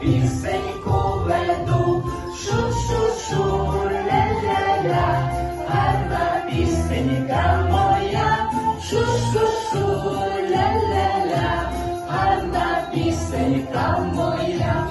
пісеньку веду, шу-шу-шу, пісенька моя, шу-шу-шу, арна пісенька моя.